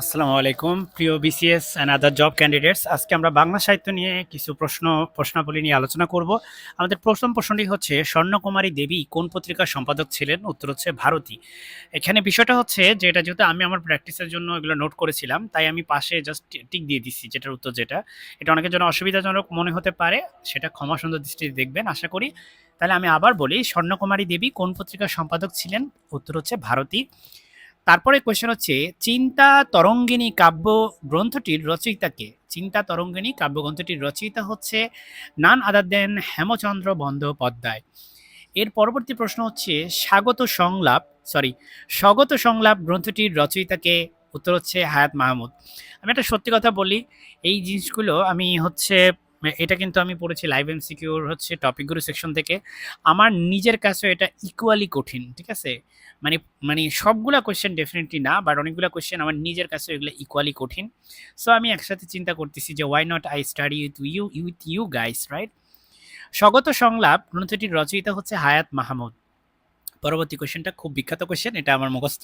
আসসালামু আলাইকুম, প্রিয় BCS and other job candidates আজকে আমরা বাংলা সাহিত্য নিয়ে কিছু প্রশ্ন, প্রশ্নাবলী নিয়ে আলোচনা করব। আমাদের প্রথম প্রশ্নটি হচ্ছে, স্বর্ণকুমারী দেবী কোন পত্রিকার সম্পাদক ছিলেন? উত্তর হচ্ছে, ভারতী। এখানে বিষয়টা হচ্ছে যে, এটা যেহেতু আমি আমার প্র্যাকটিসের জন্য এগুলো নোট করেছিলাম, তাই আমি পাশে জাস্ট টিক দিয়ে দিচ্ছি, যেটার উত্তর যেটা। এটা অনেকের জন্য অসুবিধাজনক মনে হতে পারে, সেটা ক্ষমা সুন্দর দৃষ্টিতে দেখবেন, আশা করি। তাহলে আমি আবার বলি, স্বর্ণকুমারী দেবী কোন পত্রিকার সম্পাদক ছিলেন? উত্তর হচ্ছে, ভারতী। তারপরে কোয়েশ্চেন হচ্ছে, চিন্তা তরঙ্গিনী কাব্য গ্রন্থটির রচয়িতাকে চিন্তা তরঙ্গিনী কাব্য গ্রন্থটির রচয়িতা হচ্ছে নান আদার দেন হেমচন্দ্র বন্দ্যোপাধ্যায়। এর পরবর্তী প্রশ্ন হচ্ছে, স্বাগত সংলাপ সরি স্বগত সংলাপ গ্রন্থটির রচয়িতাকে উত্তর হচ্ছে হায়াত মাহমুদ। আমি একটা সত্যি কথা বলি, এই জিনিসগুলো আমি হচ্ছে এটা কিন্তু আমি পড়েছি লাইভ এম সিকিউর হচ্ছে টপিকগুলো সেকশন থেকে। আমার নিজের কাছেও এটা ইকুয়ালি কঠিন, ঠিক আছে? মানে মানে সবগুলা কোয়েশ্চেন ডেফিনেটলি না বাট অনেকগুলো কোয়েশ্চেন আমার নিজের কাছে এগুলো ইকুয়ালি কঠিন। সো আমি একসাথে চিন্তা করতেছি যে why not I study with you with you guys right স্বগত সংলাপ গ্রন্থটির রচয়িতা হচ্ছে হায়াত মাহমুদ। পরবর্তী কোয়েশ্চেনটা খুব বিখ্যাত কোয়েশ্চেন এটা আমার মুখস্থ।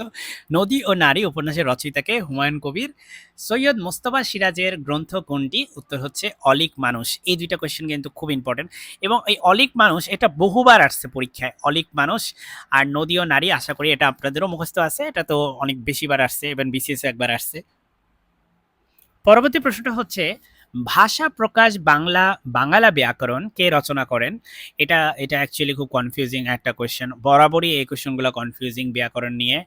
নদী ও নারী উপন্যাসের রচয়িতাকে হুমায়ুন কবির। সৈয়দ মোস্তফা সিরাজের গ্রন্থ কোনটি? উত্তর হচ্ছে, অলিক মানুষ। এই দুইটা কোয়েশ্চেন কিন্তু খুব ইম্পর্টেন্ট এবং এই অলিক মানুষ, এটা বহুবার আসছে পরীক্ষায়, অলিক মানুষ আর নদী ও নারী। আশা করি এটা আপনাদেরও মুখস্থ আছে। এটা তো অনেক বেশিবার আসছে এবং বিসিএস একবার আসছে। পরবর্তী প্রশ্নটা হচ্ছে ভাষা প্রকাশ বাংলা বাংলা ব্যাকরণ কে রচনা করেন? এটা এটা অ্যাকচুয়ালি খুব কনফিউজিং একটা কোয়েশ্চেন বরাবরই এই কোয়েশ্চেনগুলো কনফিউজিং ব্যাকরণ নিয়ে।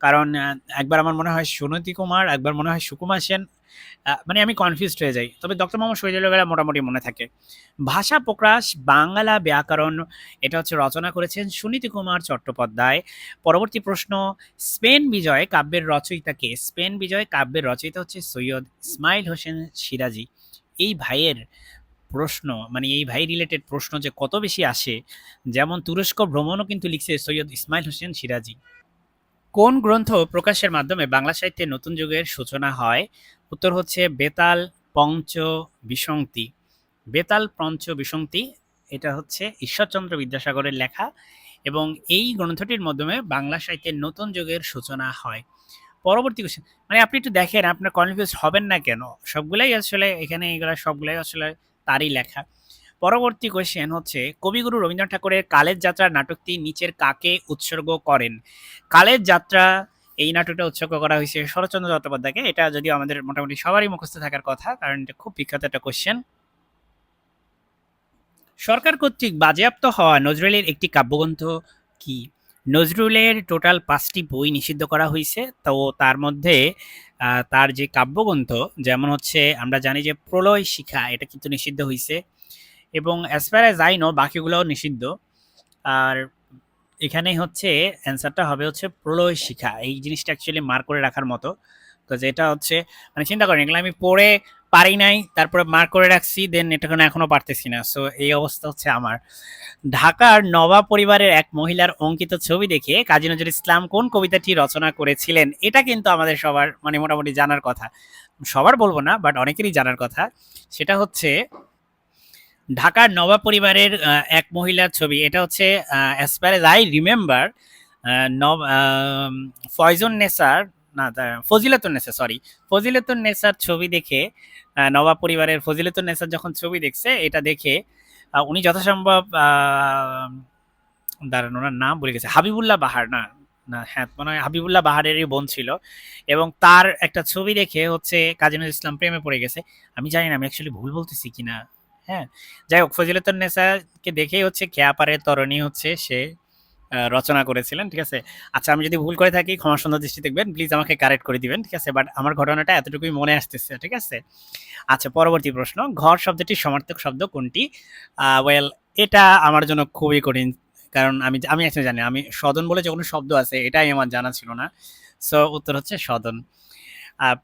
কারণ একবার আমার মনে হয় সুনতি কুমার, একবার মনে হয় সুকুমার সেন মানে আমি কনফিউজড হয়ে যাই। তবে ডক্টর মোহাম্মদ শহীদুল্লাহ গেলা মোটামুটি মনে থাকে। ভাষা প্রকাশ, বাংলা ব্যাকরণ, এটা হচ্ছে রচনা করেছেন সুনীতি কুমার চট্টোপাধ্যায়। পরবর্তী প্রশ্ন, স্পেন বিজয় কাব্যের রচয়িতাকে স্পেন বিজয় কাব্যের রচয়িতা হচ্ছে সৈয়দ ইসমাইল হোসেন সিরাজি। এই ভাইয়ের প্রশ্ন মানে এই ভাই রিলেটেড প্রশ্ন যে কত বেশি আসে, যেমন তুরস্ক ভ্রমণও কিন্তু লিখছে সৈয়দ ইসমাইল হোসেন সিরাজি। কোন গ্রন্থ প্রকাশের মাধ্যমে বাংলা সাহিত্যের নতুন যুগের সূচনা হয়? উত্তর হচ্ছে বেতাল পঞ্চ বিসংতি বেতাল পঞ্চ বিসংতি এটা হচ্ছে ঈশ্বরচন্দ্র বিদ্যাসাগরের লেখা এবং এই গ্রন্থটির মাধ্যমে বাংলা সাহিত্যের নতুন যুগের সূচনা হয়। পরবর্তী কোশ্চেন মানে আপনি একটু দেখেন, আপনার কনফিউজ হবেন না কেন? সবগুলাই আসলে এখানে এগুলা সবগুলাই আসলে তারই লেখা। পরবর্তী কোয়েশ্চেন হচ্ছে, কবিগুরু রবীন্দ্রনাথ ঠাকুরের কালের যাত্রা নাটকটি নিচের কাকে উৎসর্গ করেন? কালের যাত্রা এই নাটকটা উৎসর্গ করা হয়েছে শরৎচন্দ্র চট্টোপাধ্যায়কে। এটা যদিও আমাদের মোটামুটি সবারই মুখস্থ থাকার কথা, কারণ এটা খুব বিখ্যাত একটা কোশ্চেন সরকার কর্তৃক বাজেয়াপ্ত হওয়া নজরুলের একটি কাব্যগ্রন্থ কি? নজরুলের টোটাল পাঁচটি বই নিষিদ্ধ করা হয়েছে। তো তার মধ্যে তার যে কাব্যগ্রন্থ, যেমন হচ্ছে, আমরা জানি যে প্রলয় শিখা, এটা কিন্তু নিষিদ্ধ হয়েছে। এবং as far as I know বাকিগুলোও নিষিদ্ধ। আর এখানে হচ্ছে অ্যান্সারটা হবে হচ্ছে প্রলয় শিখা। এই জিনিসটা অ্যাকচুয়ালি মার করে রাখার মতো। তো যেটা হচ্ছে মানে চিন্তা করেন, এগুলো আমি পড়ে পারি নাই, তারপরে মার্ক করে রাখছি দেন এটা কোনো এখনও পারতেছি না। সো এই অবস্থা হচ্ছে আমার। ঢাকার নবাব পরিবারের এক মহিলার অঙ্কিত ছবি দেখে কাজী নজরুল ইসলাম কোন কবিতাটি রচনা করেছিলেন, এটা কিন্তু আমাদের সবার মানে মোটামুটি জানার কথা। সবার বলব না বাট অনেকেরই জানার কথা। সেটা হচ্ছে ঢাকার নবাব পরিবারের এক মহিলার ছবি। এটা হচ্ছে অ্যাজ এজ আই রিমেম্বার নব ফয়জুন নেসার, না ফজিলাতুন নেসা সরি ফজিলাতুন নেসার ছবি দেখে নবাব পরিবারের ফজিলাতুন নেসার যখন ছবি দেখছে, এটা দেখে উনি যথাসম্ভব দাঁড়ান, ওনার নাম বলে গেছে, হাবিবুল্লাহ বাহার, না না হ্যাঁ মনে হয় হাবিবুল্লাহ বাহারেরই বোন ছিল। এবং তার একটা ছবি দেখে হচ্ছে কাজী নজরুল ইসলাম প্রেমে পড়ে গেছে। আমি জানি না, আমি অ্যাকচুয়ালি ভুল বলতেছি কিনা। হ্যাঁ যাই হোক, ফজিলাতুন নেসাকে দেখেই হচ্ছে খেয়াপারের তরণী হচ্ছে সে রচনা করেছিলেন, ঠিক আছে? আচ্ছা আমি যদি ভুল করে থাকি, ক্ষমা সুন্দর দৃষ্টি দেখবেন প্লিজ আমাকে কারেক্ট করে দিবেন, ঠিক আছে? বাট আমার ঘটনাটা এতটুকুই মনে আসতেছে, ঠিক আছে? আচ্ছা পরবর্তী প্রশ্ন, ঘর শব্দটির সমার্থক শব্দ কোনটি? ওয়েল এটা আমার জন্য খুবই কঠিন, কারণ আমি আমি actually জানি আমি সদন বলে যে কোনো শব্দ আছে, এটাই আমার জানা ছিল না। সো উত্তর হচ্ছে সদন।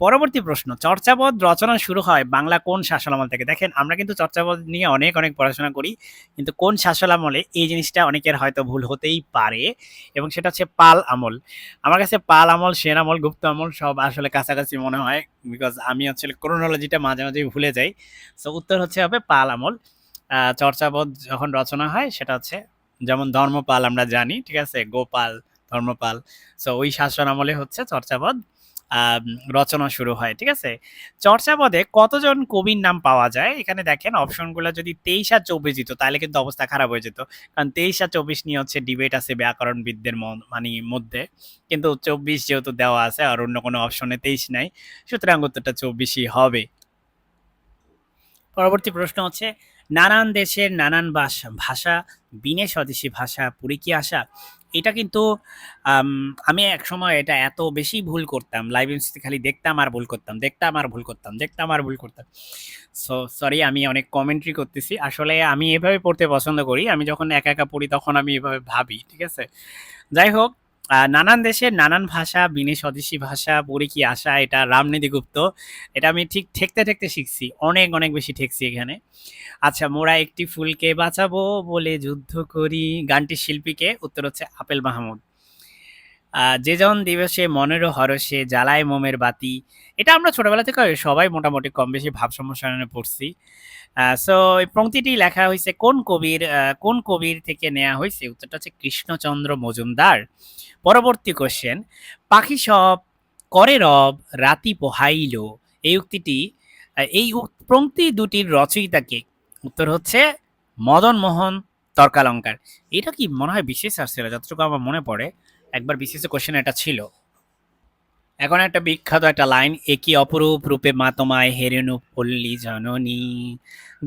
পরবর্তী প্রশ্ন, চর্চাপদ রচনা শুরু হয় বাংলা কোন শাসনামল থেকে? দেখেন, আমরা কিন্তু চর্চাপদ নিয়ে অনেক অনেক পড়াশোনা করি, কিন্তু কোন শাসনামলে এই জিনিসটা অনেকের হয়তো ভুল হতেই পারে এবং সেটা হচ্ছে পাল আমল। আমার কাছে পাল আমল, সেন আমল, গুপ্ত আমল সব আসলে কাছাকাছি মনে হয় বিকজ আমি আসলে ক্রোনোলজিটা মাঝে মাঝে ভুলে যাই। সো উত্তর হচ্ছে হবে পাল আমল। চর্চাপদ যখন রচনা হয় সেটা হচ্ছে যেমন ধর্মপাল আমরা জানি, ঠিক আছে? গোপাল, ধর্মপাল। সো ওই শাসন আমলে হচ্ছে চর্চাপদ। রচনা শুরু হয়, ঠিক আছে? চর্চাপদে কতজন কবির নাম পাওয়া যায়? এখানে দেখেন অপশনগুলো যদি তেইশ আর চব্বিশ দিত, তাহলে কিন্তু অবস্থা খারাপ হয়ে যেত। কারণ তেইশ আর চব্বিশ নিয়ে হচ্ছে ডিবেট আছে ব্যাকরণবিদদের মানে মধ্যে। কিন্তু চব্বিশ যেহেতু দেওয়া আছে, আর অন্য কোনো অপশনে তেইশ নাই, সুতরাং উত্তরটা চব্বিশই হবে। পরবর্তী প্রশ্ন হচ্ছে, নানান দেশের নানান ভাষা, বিনে স্বদেশী ভাষা, পুরী কি আসা? এটা কিন্তু, আমি এক সময় এটা এত বেশি ভুল করতাম। লাইভ এমসিতে খালি দেখতাম আর ভুল করতাম, দেখতাম আর ভুল করতাম, দেখতাম আর ভুল করতাম। সো সরি আমি অনেক কমেন্ট্রি করতেছি। আসলে আমি এভাবে পড়তে পছন্দ করি। আমি যখন একা একা পড়ি তখন আমি এভাবে ভাবি, ঠিক আছে? যাই হোক নানান দেশের নানান ভাষা, বিনে স্বদেশী ভাষা, পড়ে কি আসা, এটা রামনিধি গুপ্ত। এটা আমি ঠিক ঠেকতে ঠেকতে শিখছি, অনেক অনেক বেশি ঠেকছি এখানে। আচ্ছা মোরা একটি ফুলকে বাঁচাবো বলে যুদ্ধ করি, গানটির শিল্পীকে, উত্তর হচ্ছে আপেল মাহমুদ। যে জন দিবসে মনের হরসে জ্বালায় মোমের বাতি। এটা আমরা ছোটবেলা থেকে সবাই মোটামুটি কম বেশি ভাব সম্প্রসারণে পড়ছি সো এই পংক্তিটি লেখা হয়েছে, কোন কবির কোন কবির থেকে নেওয়া হয়েছে? উত্তরটা হচ্ছে কৃষ্ণচন্দ্র মজুমদার। পরবর্তী কোশ্চেন পাখি সব করে রব, রাতি পোহাইল। এই উক্তিটি এই পংক্তি দুটির রচয়িতাকে উত্তর হচ্ছে মদন মোহন তর্কালঙ্কার। এটা কি মনে হয় বিশেষ আসছিল? যতটুকু আমার মনে পড়ে। একবার বিশেষ কোশ্চেন এটা ছিল। এখন একটা বিখ্যাত একটা লাইন একই অপরূপ রূপে মা তোমায় হেরেনু পল্লী জননী।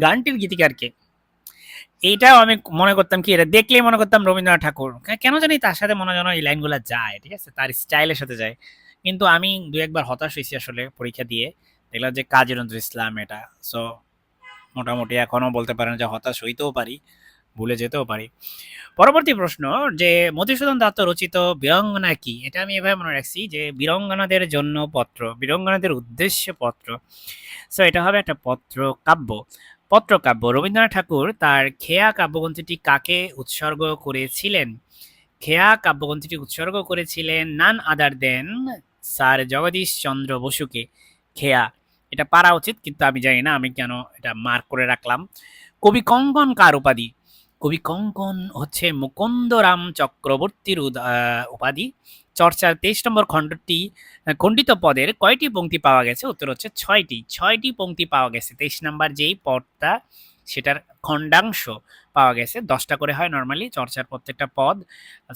গানটির গীতিকার কে। এইটাও আমি মনে করতাম কি, এটা দেখলেই মনে করতাম রবীন্দ্রনাথ ঠাকুর। কেন জানি তার সাথে মনে যেন এই লাইনগুলো যায়, ঠিক আছে? তার স্টাইলের সাথে যায়। কিন্তু আমি দু একবার হতাশ হয়েছি আসলে পরীক্ষা দিয়ে। দেখলাম যে কাজী নজরুল ইসলাম এটা। সো মোটামুটি এখনও বলতে পারেন যে হতাশ হইতেও পারি। ভুলে যেতেও পারি। পরবর্তী প্রশ্ন যে, মধুসূদন দত্ত রচিত বীরঙ্গনা কি? এটা আমি এভাবে মনে রাখছি যে, বীরঙ্গনাদের জন্য পত্র, বীরঙ্গনাদের উদ্দেশ্যে পত্র। সো এটা হবে একটা পত্র কাব্য। পত্রকাব্য রবীন্দ্রনাথ ঠাকুর তার খেয়া কাব্যগ্রন্থটি কাকে উৎসর্গ করেছিলেন? খেয়া কাব্যগ্রন্থটি উৎসর্গ করেছিলেন নান আদার দেন স্যার জগদীশ চন্দ্র বসুকে। খেয়া। এটা পারা উচিত, কিন্তু আমি জানি না, আমি কেন এটা মার্ক করে রাখলাম। কবি কঙ্কন কার উপাধি কবি কঙ্কন হচ্ছে মুকুন্দরাম চক্রবর্তীর উপাধি। চর্চার তেইশ নম্বর খণ্ডটি খণ্ডিত পদের কয়টি পংক্তি পাওয়া গেছে? উত্তর হচ্ছে ছয়টি। ছয়টি পংক্তি পাওয়া গেছে। তেইশ নম্বর যেই পদটা, সেটার খণ্ডাংশ পাওয়া গেছে। দশটা করে হয় নর্মালি চর্চার প্রত্যেকটা পদ।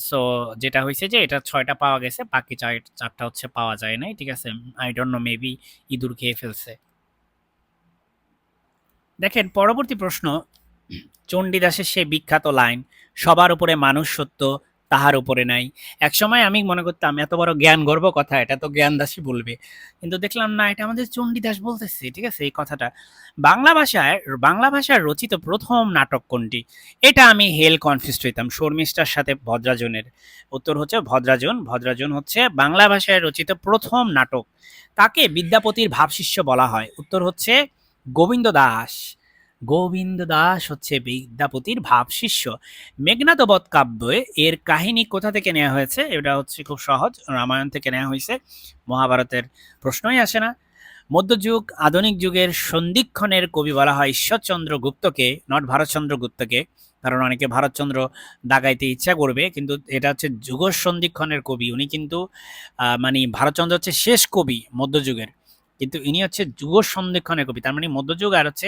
সো যেটা হয়েছে যে, এটা ছয়টা পাওয়া গেছে, বাকি চার, চারটা হচ্ছে পাওয়া যায় নাই, ঠিক আছে? আই ডোন্ট নো মেবি ইঁদুর খেয়ে ফেলছে। দেখেন, পরবর্তী প্রশ্ন চণ্ডীদাসের সেই বিখ্যাত লাইন, সবার উপরে মানুষ সত্য, তাহার উপরে নাই। একসময় আমি মনে করতাম, এত বড় জ্ঞান গর্ব কথা, এটা তো জ্ঞানদাসই বলবে। কিন্তু দেখলাম, না, এটা আমাদের চণ্ডীদাস বলতেছে, ঠিক আছে, এই কথাটা। বাংলা ভাষায় বাংলা ভাষায় রচিত প্রথম নাটক কোনটি? এটা আমি হেল কনফিউজ হইতাম, শর্মিষ্ঠার সাথে ভদ্রাজনের। উত্তর হচ্ছে ভদ্রাজন ভদ্রাজন হচ্ছে বাংলা ভাষায় রচিত প্রথম নাটক। তাকে বিদ্যাপতির ভাবশিষ্য বলা হয়। উত্তর হচ্ছে গোবিন্দ দাস। গোবিন্দ দাস হচ্ছে বিদ্যাপতির ভাবশিষ্য মেঘনাদবধ কাব্যে এর কাহিনী কোথা থেকে নেওয়া হয়েছে? এটা হচ্ছে খুব সহজ, রামায়ণ থেকে নেওয়া হয়েছে। মহাভারতের প্রশ্নই আসে না। মধ্যযুগ, আধুনিক যুগের সন্ধিক্ষণের কবি বলা হয় ঈশ্বরচন্দ্র গুপ্তকে নট ভারতচন্দ্র গুপ্তকে। কারণ অনেকে ভারতচন্দ্র দাগাইতে ইচ্ছা করবে, কিন্তু এটা হচ্ছে যুগ সন্ধিক্ষণের কবি। উনি কিন্তু মানে ভারতচন্দ্র হচ্ছে শেষ কবি মধ্যযুগের। কিন্তু ইনি হচ্ছে যুগ সন্ধিক্ষণের কবি। তার মানে মধ্যযুগ আর হচ্ছে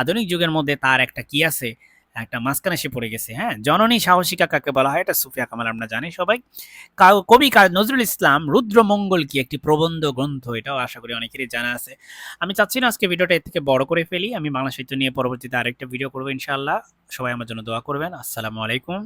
আধুনিক যুগের মধ্যে তার একটা কি আছে? একটা মাঝখানে সে পড়ে গেছে হ্যাঁ? জননী সাহসিকা কাকে বলা হয়? এটা সুফিয়া কামাল, আমরা জানি সবাই। কবি নজরুল ইসলাম, রুদ্রমঙ্গল কি একটি প্রবন্ধ গ্রন্থ? এটাও আশা করি অনেকেরই জানা আছে। আমি চাচ্ছি না আজকে ভিডিওটা এর থেকে বড় করে ফেলি। আমি বাংলা সাহিত্য নিয়ে পরবর্তীতে আরেকটা ভিডিও করব ইনশাআল্লাহ। সবাই আমার জন্য দোয়া করবেন। আসসালামু আলাইকুম।